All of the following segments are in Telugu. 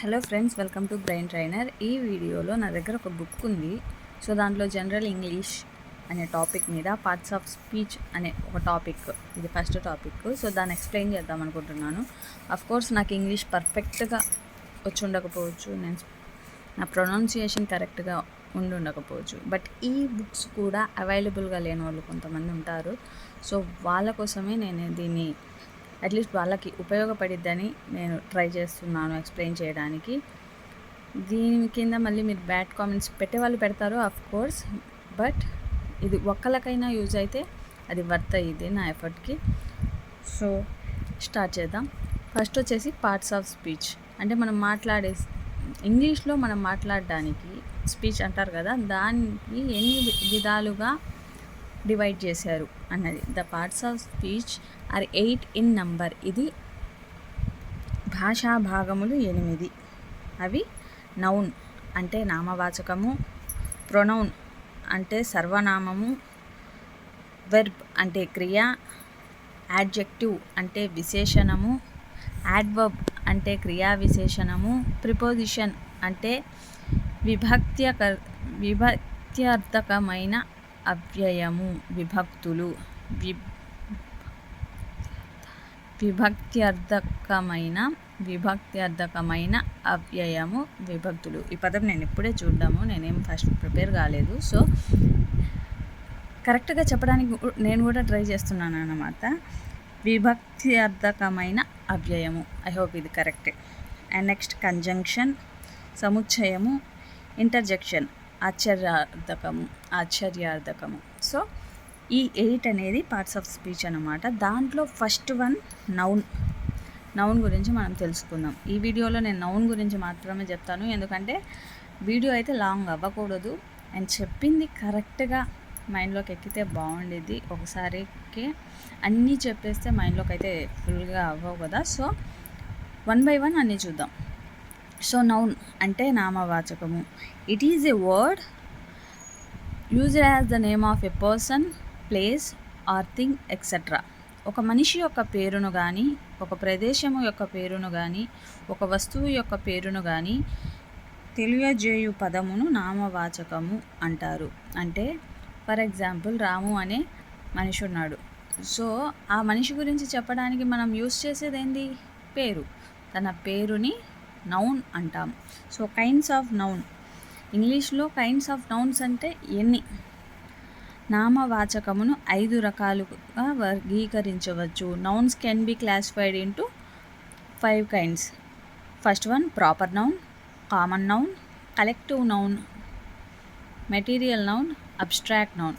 Hello friends welcome to Brain Trainer. ఈ వీడియోలో నా దగ్గర ఒక బుక్ ఉంది. సో దాంట్లో జనరల్ ఇంగ్లీష్ అనే టాపిక్ మీద పార్ట్స్ ఆఫ్ స్పీచ్ అనే ఒక టాపిక్. ఇది ఫస్ట్ టాపిక్. సో దాన్ని ఎక్స్ప్లెయిన్ చేద్దాం అనుకుంటున్నాను. అఫ్ కోర్స్ నాకు ఇంగ్లీష్ పర్ఫెక్ట్గా వచ్చి ఉండకపోవచ్చు. నేను నా ప్రొనౌన్సియేషన్ కరెక్ట్గా ఉండి ఉండకపోవచ్చు. బట్ ఈ బుక్స్ కూడా అవైలబుల్గా లేని వాళ్ళు కొంతమంది ఉంటారు. సో వాళ్ళ కోసమే నేను దీన్ని అట్లీస్ట్ వాళ్ళకి ఉపయోగపడిద్దని నేను ట్రై చేస్తున్నాను ఎక్స్ప్లెయిన్ చేయడానికి. దీని కింద మళ్ళీ మీరు బ్యాడ్ కామెంట్స్ పెట్టే వాళ్ళు పెడతారు అఫ్ కోర్స్ బట్ ఇది ఒక్కలకైనా యూజ్ అయితే అది వర్త్ అయ్యింది నా ఎఫర్ట్కి. సో స్టార్ట్ చేద్దాం. ఫస్ట్ వచ్చేసి పార్ట్స్ ఆఫ్ స్పీచ్ అంటే మనం మాట్లాడే ఇంగ్లీష్లో మనం మాట్లాడడానికి స్పీచ్ అంటారు కదా దానికి ఎన్ని విధాలుగా డివైడ్ చేశారు అన్నది. The parts of speech are eight in number. ఇది భాషా భాగములు ఎనిమిది. అవి నౌన్ అంటే నామవాచకము ప్రొనౌన్ అంటే సర్వనామము వెర్బ్ అంటే క్రియ యాడ్జెక్టివ్ అంటే విశేషణము యాడ్వర్బ్ అంటే క్రియా విశేషణము ప్రిపోజిషన్ అంటే విభక్త్యక విభక్త్యర్థకమైన అవ్యయము విభక్తులు వి విభక్త్యర్థకమైన విభక్త్యర్థకమైన అవ్యయము విభక్తులు. ఈ పదం నేను ఇప్పుడే చూడ్డాము. నేనేం ఫస్ట్ ప్రిపేర్ కాలేదు. సో కరెక్ట్గా చెప్పడానికి నేను కూడా ట్రై చేస్తున్నాను అన్నమాట. విభక్త్యర్థకమైన అవ్యయము. ఐ హోప్ ఇది కరెక్టే. అండ్ నెక్స్ట్ కంజంక్షన్ సముచ్చయము ఇంటర్జెక్షన్ ఆశ్చర్యార్థకము ఆశ్చర్యార్థకము. సో ఈ ఎయిట్ అనేది పార్ట్స్ ఆఫ్ స్పీచ్ అనమాట దాంట్లో ఫస్ట్ వన్ నౌన్ నౌన్ గురించి మనం తెలుసుకుందాం. ఈ వీడియోలో నేను నౌన్ గురించి మాత్రమే చెప్తాను. ఎందుకంటే వీడియో అయితే లాంగ్ అవ్వకూడదు. అండ్ చెప్పింది కరెక్ట్గా మైండ్లోకి ఎక్కితే బాగుండేది ఒకసారికి అన్నీ చెప్పేస్తే మైండ్లోకి అయితే ఫుల్గా అవ్వవు కదా. సో వన్ బై వన్ అన్నీ చూద్దాం. సో నౌన్ అంటే నామవాచకము. It is a word use as the name of a person place or thing etcetera ఒక మనిషి యొక్క పేరును కానీ ఒక ప్రదేశము యొక్క పేరును కానీ ఒక వస్తువు యొక్క పేరును కానీ తెలియజేయు పదమును నామవాచకము అంటారు. అంటే ఫర్ ఎగ్జాంపుల్ రాము అనే మనిషి ఉన్నాడు సో ఆ మనిషి గురించి చెప్పడానికి మనం యూస్ చేసేది ఏంది పేరు. తన పేరుని నౌన్ అంటాం సో కైండ్స్ ఆఫ్ నౌన్ ఇంగ్లీష్లో కైండ్స్ ఆఫ్ నౌన్స్ అంటే ఎన్ని? నామవాచకమును ఐదు రకాలుగా వర్గీకరించవచ్చు. Nouns can be classified into five kinds first one proper noun common noun collective noun material noun abstract noun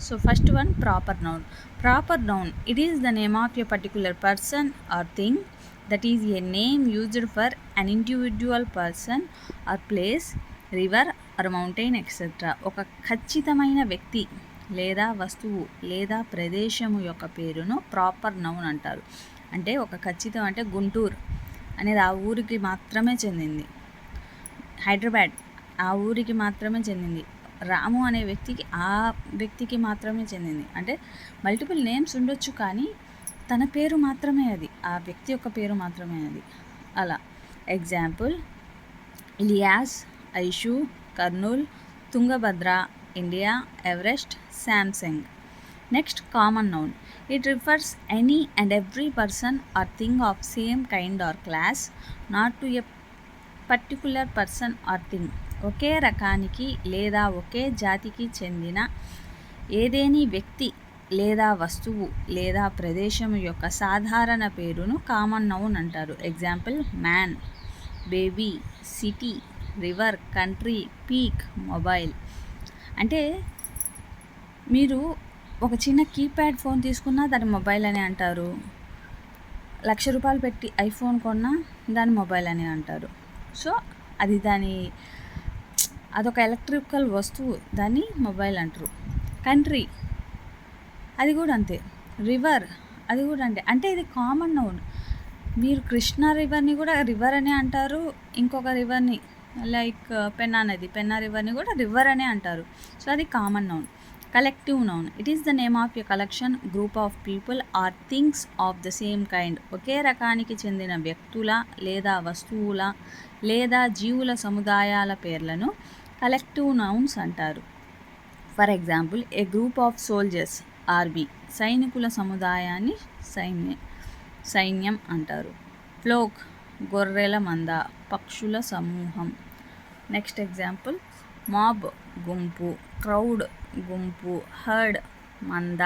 so first one proper noun proper noun it is the name of a particular person or thing that is a name used for an individual person or place river or mountain etcetera ఒక ఖచ్చితమైన వ్యక్తి లేదా వస్తువు లేదా ప్రదేశము యొక్క పేరును ప్రాపర్ నౌన్ అంటారు. అంటే ఒక ఖచ్చితం అంటే గుంటూరు అనేది ఆ ఊరికి మాత్రమే చెందింది. హైదరాబాద్ ఆ ఊరికి మాత్రమే చెందింది. రాము అనే వ్యక్తికి ఆ వ్యక్తికి మాత్రమే చెందింది. అంటే మల్టిపుల్ నేమ్స్ ఉండొచ్చు కానీ తన పేరు మాత్రమే అది. ఆ వ్యక్తి యొక్క పేరు మాత్రమే అది. అలా. Example Ilyas Aishu Kurnool Tungabhadra India Everest Samsung next common noun it refers any and every person or thing of same kind or class not to a particular person or thing ఒకే రకానికి లేదా ఒకే జాతికి చెందిన ఏదేని వ్యక్తి లేదా వస్తువు లేదా ప్రదేశం యొక్క సాధారణ పేరును కామన్ నౌన్ అంటారు. Example man baby city river country peak mobile అంటే మీరు ఒక చిన్న కీప్యాడ్ ఫోన్ తీసుకున్నా దాని మొబైల్ అని అంటారు. లక్ష రూపాయలు పెట్టి ఐఫోన్ కొన్నా దాని మొబైల్ అని అంటారు. సో అది దాని అదొక ఎలక్ట్రికల్ వస్తువు దాన్ని మొబైల్ అంటారు. కంట్రీ అది కూడా అంతే. రివర్ అది కూడా అంతే. అంటే ఇది కామన్ నౌన్. మీరు కృష్ణా రివర్ని కూడా రివర్ అని అంటారు ఇంకొక రివర్ని లైక్ uh, పెన్నా నది పెన్నా రివర్ని కూడా రివర్ అనే అంటారు. సో అది common noun. Collective noun. It is the name of a collection group of people or things of the same kind ఒకే రకానికి చెందిన వ్యక్తుల లేదా వస్తువుల లేదా జీవుల సముదాయాల పేర్లను కలెక్టివ్ నౌన్స్ అంటారు. For example a group of soldiers army సైనికుల సముదాయాన్ని సైన్య సైన్యం అంటారు. ఫ్లోక్ గొర్రెల మంద పక్షుల సమూహం. నెక్స్ట్ ఎగ్జాంపుల్ మాబ్ గుంపు క్రౌడ్ గుంపు హర్డ్ మంద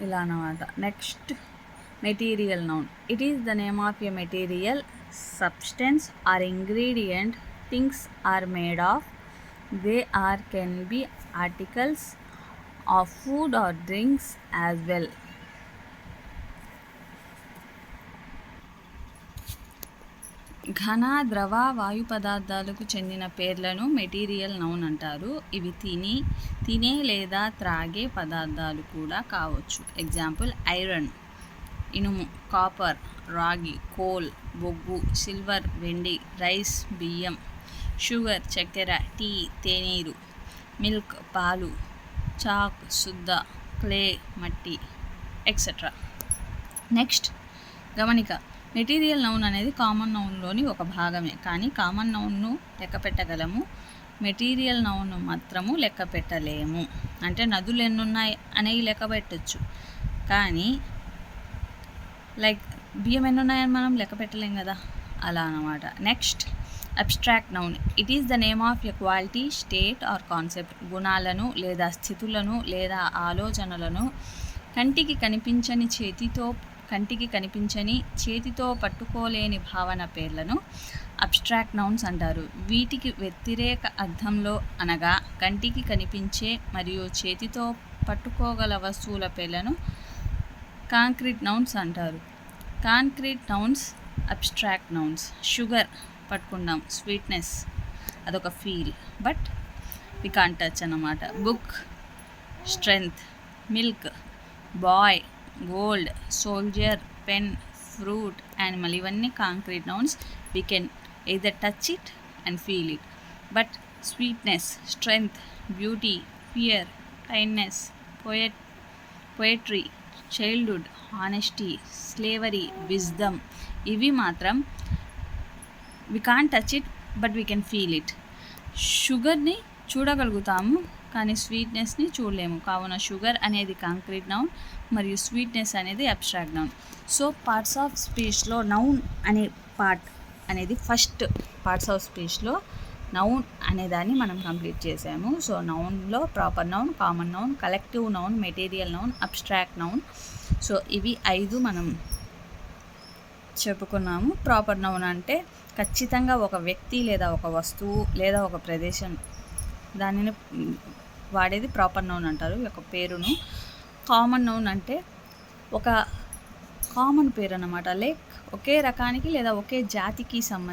ఇలా అన్నమాట next material noun it is the name of a material substance or ingredient things are made of they or can be articles of food or drinks as ఘన ద్రవ వాయు పదార్థాలకు చెందిన పేర్లను మెటీరియల్ నౌన్ అంటారు. ఇవి తిని తినే లేదా త్రాగే పదార్థాలు కూడా కావచ్చు. ఎగ్జాంపుల్ ఐరన్ ఇనుము కాపర్ రాగి కోల్ బొగ్గు సిల్వర్ వెండి రైస్ బియ్యం షుగర్ చక్కెర టీ తేనీరు మిల్క్ పాలు చాక్ శుద్ధ క్లే మట్టి ఎక్సెట్రా నెక్స్ట్ గమనిక. మెటీరియల్ నౌన్ అనేది కామన్ నౌన్లోని ఒక భాగమే. కానీ కామన్ నౌన్ను లెక్క పెట్టగలము. మెటీరియల్ నౌన్ను మాత్రము లెక్క పెట్టలేము. అంటే నదులు ఎన్నున్నాయి అనేవి లెక్క పెట్టచ్చు. కానీ లైక్ బియ్యం ఎన్నున్నాయని మనం లెక్క పెట్టలేం కదా? అలా అనమాట next abstract noun. It is the name of a quality state or concept. గుణాలను లేదా స్థితులను లేదా ఆలోచనలను కంటికి కనిపించని చేతితో కంటికి కనిపించని చేతితో పట్టుకోలేని భావన పేర్లను అబ్స్ట్రాక్ట్ నౌన్స్ అంటారు. వీటికి వ్యతిరేక అర్థంలో అనగా కంటికి కనిపించే మరియు చేతితో పట్టుకోగల వస్తువుల పేర్లను కాంక్రీట్ నౌన్స్ అంటారు. Concrete nouns abstract nouns. Sugar పట్టుకున్నాం స్వీట్నెస్ అదొక feel. But we can't touch అన్నమాట. Book strength milk boy gold soldier pen fruit animal ఇవన్నీ concrete nouns we can either touch it and feel it but sweetness strength beauty fear kindness poet poetry childhood honesty slavery wisdom ఇవి మాత్రం we can't touch it but we can feel it షుగర్ని చూడగలుగుతాము. కానీ స్వీట్నెస్ని చూడలేము. కావున షుగర్ అనేది కాంక్రీట్ నౌన్ మరియు స్వీట్నెస్ అనేది abstract noun. So parts of స్పీచ్లో noun అనే పార్ట్ అనేది ఫస్ట్ పార్ట్స్ ఆఫ్ స్పీచ్లో నౌన్ అనేదాన్ని మనం కంప్లీట్ చేసాము. So నౌన్లో proper noun common noun collective noun material noun abstract noun. So ఇవి ఐదు మనం చెప్పుకున్నాము. ప్రాపర్ నౌన్ అంటే ఖచ్చితంగా ఒక వ్యక్తి లేదా ఒక వస్తువు లేదా ఒక ప్రదేశం దానిని వాడేది ప్రాపర్ నౌన్ అంటారు ఒక పేరును. కామన్ నౌన్ అంటే ఒక కామన్ పేరు అన్నమాట లైక్ ఒకే రకానికి లేదా ఒకే జాతికి సంబంధించి